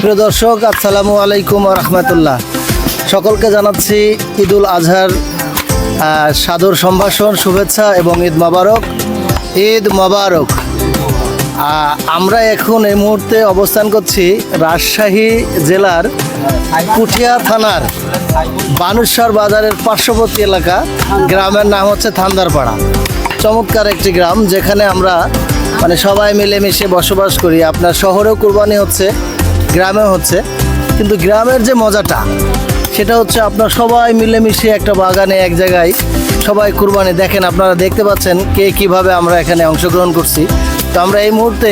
প্রিয় দর্শক, আসসালামু আলাইকুম রহমতুল্লাহ। সকলকে জানাচ্ছি ঈদুল আজহার সাদর সম্ভাষণ, শুভেচ্ছা এবং ঈদ মোবারক। ঈদ মোবারক। আমরা এখন এই মুহূর্তে অবস্থান করছি রাজশাহী জেলার পুঠিয়া থানার বানুশ্বর বাজারের পার্শ্ববর্তী এলাকা। গ্রামের নাম হচ্ছে থান্দারপাড়া। চমৎকার একটি গ্রাম যেখানে আমরা মানে সবাই মিলেমিশে বসবাস করি। আপনার শহরেও কুরবানি হচ্ছে, গ্রামেও হচ্ছে। কিন্তু গ্রামের যে মজাটা, সেটা হচ্ছে আপনার সবাই মিলেমিশে একটা বাগানে এক জায়গায় সবাই কুরবানি। দেখেন, আপনারা দেখতে পাচ্ছেন কে কীভাবে আমরা এখানে অংশগ্রহণ করছি। তো আমরা এই মুহূর্তে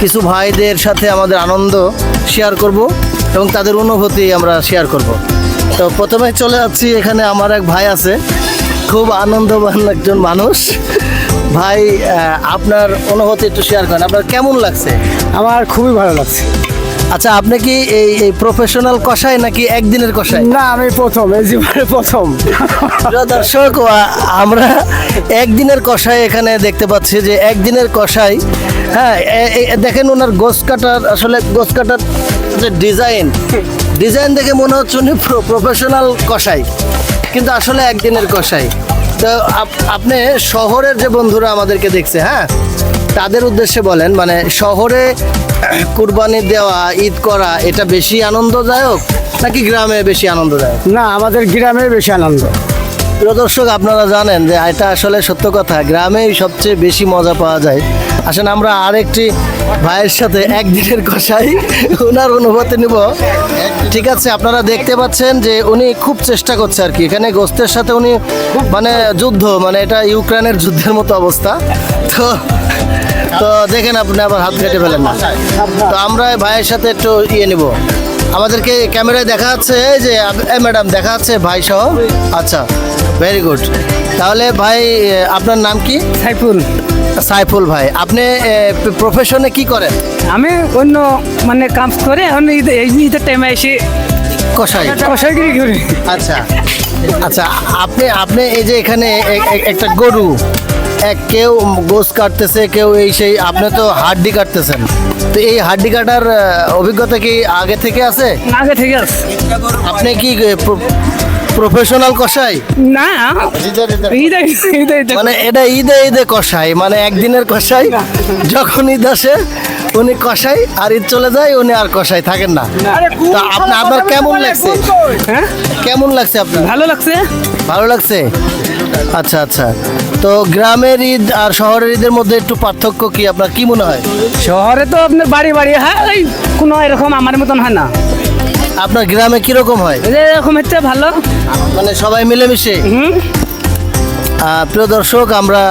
কিছু ভাইদের সাথে আমাদের আনন্দ শেয়ার করব এবং তাদের অনুভূতি আমরা শেয়ার করব। তো প্রথমে চলে যাচ্ছি, এখানে আমার এক ভাই আছে। খুব আনন্দবান একজন মানুষ। ভাই আপনার অনুভূতি একটু শেয়ার করেন। আপনার কেমন লাগছে? আমার খুবই ভালো লাগছে। আচ্ছা আপনি কি এই এই প্রফেশনাল কষাই নাকি একদিনের কষাই না আমি প্রথম এই জীবনে প্রথম। দর্শক আমরা একদিনের কষাই এখানে দেখতে পাচ্ছি যে একদিনের কষাই হ্যাঁ দেখেন ওনার গোস কাটার আসলে গোস কাটার যে ডিজাইন ডিজাইন দেখে মনে হচ্ছে উনি প্রফেশনাল কষাই কিন্তু আসলে একদিনের কষাই তো আপ- আপনি শহরের যে বন্ধুরা আমাদেরকে দেখছে হ্যাঁ তাদের উদ্দেশ্যে বলেন মানে শহরে কুরবানি দেওয়া, ঈদ করা, এটা বেশি আনন্দদায়ক নাকি গ্রামে বেশি আনন্দদায়ক? না, আমাদের গ্রামে বেশি আনন্দ। প্রিয় দর্শক, আপনারা জানেন যে এটা আসলে সত্য কথা। গ্রামেই সবচেয়ে বেশি মজা পাওয়া যায়। আসেন, আমরা আরেকটি ভাইয়ের সাথে একদিনের কষাই। ওনার অনুভূতি নিব। ঠিক আছে, আপনারা দেখতে পাচ্ছেন যে উনি খুব চেষ্টা করছে আর কি। এখানে গোস্তের সাথে উনি মানে যুদ্ধ মানে এটা ইউক্রেনের যুদ্ধের মতো অবস্থা। তো তো দেখেন আপনি আবার হাত কেটে ফেলেন না। তো আমরা ভাইয়ের সাথে একটু ইয়ে নিব। আমাদেরকে ক্যামেরায় দেখা যাচ্ছে যে ম্যাডাম দেখা যাচ্ছে ভাই সহ। আচ্ছা ভেরি গুড তাহলে ভাই আপনার নাম কি? সাইফুল। সাইফুল ভাই আপনি প্রফেশনে কি করেন? আমি অন্য মানে কাজ করে এখন ঈদের টাইমে এসে কষাই কষাইগিরি করি। আচ্ছা আচ্ছা আপনি আপনি এই যে এখানে একটা গরু এক কেউ গোস কাটতেছে কেউ এই সেই আপনি তো হাড্ডি কাটতেছেন। তো এই হাড্ডি কাটার অভিজ্ঞতা কি আগে থেকে আছে? আগে থেকে আছে। আপনি কি প্রফেশনাল কষাই না। মানে এটা ঈদে ঈদে কষাই মানে একদিনের কষাই যখন ঈদ আসে উনি কষাই আর ঈদ চলে যায় উনি আর কষাই থাকেন না। তো আপনার আপনার কেমন লাগছে? হ্যাঁ? কেমন লাগছে আপনার? ভালো লাগছে। ভালো লাগছে? আচ্ছা আচ্ছা। তো গ্রামের ঈদ আর শহরের ঈদের মধ্যে একটু পার্থক্য কি? আপনার কি মনে হয়? শহরে তো আপনার বাড়ি বাড়ি হ্যাঁ এই কোনো এরকম আমার মতন হয় না। আপনার গ্রামে কীরকম হয়? এরকম হচ্ছে ভালো। মানে সবাই মিলেমিশে? হুম। প্রিয় দর্শক আমরা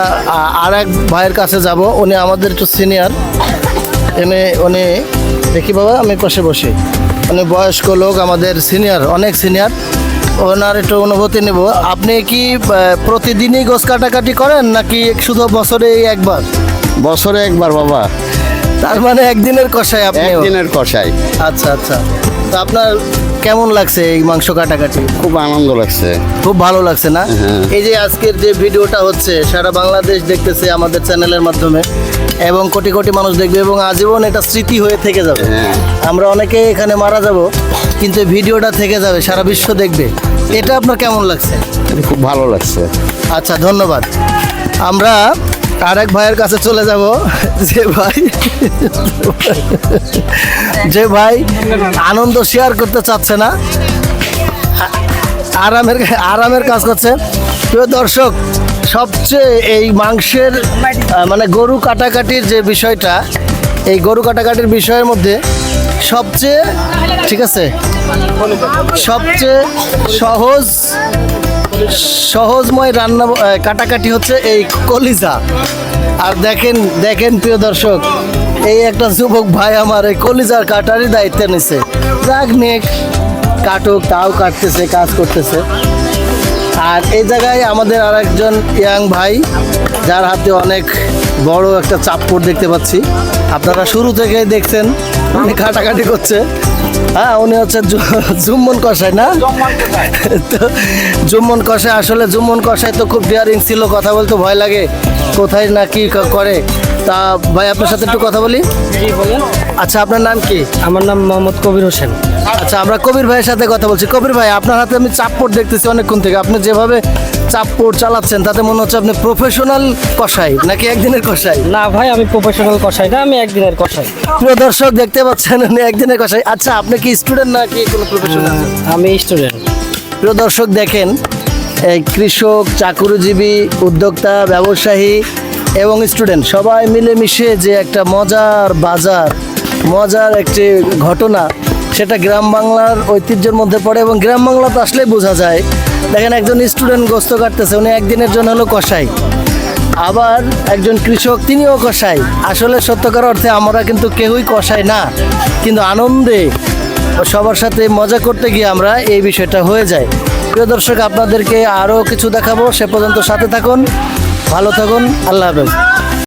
আর এক ভাইয়ের কাছে যাব। উনি আমাদের একটু সিনিয়র এনে উনি দেখি বাবা আমি পাশে বসি। উনি বয়স্ক লোক আমাদের সিনিয়র অনেক সিনিয়র ওনার একটু অনুভূতি নেব। আপনি কি প্রতিদিনই গোছ কাটাকাটি করেন নাকি শুধু বছরে একবার? বছরে একবার বাবা। তার মানে একদিনের কষায় আপনি একদিনের কষায় আচ্ছা আচ্ছা। তো আপনার কেমন লাগছে এই মাংস কাটাকাটি? খুব আনন্দ লাগছে। খুব ভালো লাগছে না? হ্যাঁ। এই যে আজকের যে ভিডিওটা হচ্ছে সারা বাংলাদেশ দেখতেছে আমাদের চ্যানেলের মাধ্যমে এবং কোটি কোটি মানুষ দেখবে এবং আজীবন এটা স্মৃতি হয়ে থেকে যাবে। হ্যাঁ। আমরা অনেকে এখানে মারা যাব কিন্তু ভিডিওটা থেকে যাবে সারা বিশ্ব দেখবে। এটা আপনার কেমন লাগছে? খুব ভালো লাগছে। আচ্ছা ধন্যবাদ। আমরা আরেক ভাইয়ের কাছে চলে যাব। যে ভাই যে ভাই আনন্দ শেয়ার করতে চাচ্ছে না। আরামের আরামের কাজ করছে। প্রিয় দর্শক, সবচেয়ে এই মাংসের মানে গরু কাটাকাটির যে বিষয়টা, এই গরু কাটাকাটির বিষয়ের মধ্যে সবচেয়ে, ঠিক আছে, সবচেয়ে সহজ, সহজময় রান্না কাটাকাটি হচ্ছে এই কলিজা। আর দেখেন দেখেন প্রিয় দর্শক, এই একটা যুবক ভাই আমার এই কলিজার কাটারই দায়িত্ব নিছে। যাক নেক, কাটুক, তাও কাটতেছে, কাজ করতেছে। আর এই জায়গায় আমাদের আর একজন ইয়াং ভাই, যার হাতে অনেক বড় একটা চাপ্পড় দেখতে পাচ্ছি। আপনারা শুরু থেকেই দেখছেন, উনি কাটাকাটি করছে। হ্যাঁ উনি হচ্ছে জুম্মন কষাই না? তো জুম্মন কষাই আসলে জুম্মন কষাই তো খুব ডিয়ারিং ছিল, কথা বলতে ভয় লাগে, কোথায় না কি করে। তা ভাই, আপনার সাথে একটু কথা বলি। আচ্ছা আপনার নাম কি? আমার নাম মোহাম্মদ কবির হোসেন। আচ্ছা আমরা কবির ভাইয়ের সাথে কথা বলছি। কবির ভাই আপনার হাতে আমি চাপপোট দেখতেছি অনেকক্ষণ থেকে। আপনি যেভাবে চাপপোট চালাচ্ছেন তাতে মনে হচ্ছে আপনি প্রফেশনাল কষাই নাকি একদিনের কষাই না ভাই আমি প্রফেশনাল কষাই না আমি একদিনের কষাই প্রিয় দর্শক দেখতে পাচ্ছেন উনি একদিনের কষাই আচ্ছা আপনি কি স্টুডেন্ট নাকি কোনো প্রফেশনাল আমি স্টুডেন্ট প্রিয় দর্শক দেখেন এই কৃষক চাকুরিজীবী উদ্যোক্তা ব্যবসায়ী এবং স্টুডেন্ট সবাই মিলেমিশে যে একটা মজার বাজার মজার একটি ঘটনা, সেটা গ্রাম বাংলার ঐতিহ্যের মধ্যে পড়ে এবং গ্রাম বাংলা তো আসলেই বোঝা যায়। দেখেন, একজন স্টুডেন্ট গোস্ত কাটতেছে, উনি একদিনের জন্য হলো কষাই আবার একজন কৃষক, তিনিও কষাই আসলে সত্যকার অর্থে আমরা কিন্তু কেউই কষাই না, কিন্তু আনন্দে সবার সাথে মজা করতে গিয়ে আমরা এই বিষয়টা হয়ে যায়। প্রিয় দর্শক, আপনাদেরকে আরও কিছু দেখাবো, সে পর্যন্ত সাথে থাকুন, ভালো থাকুন, আল্লাহ হাফেজ।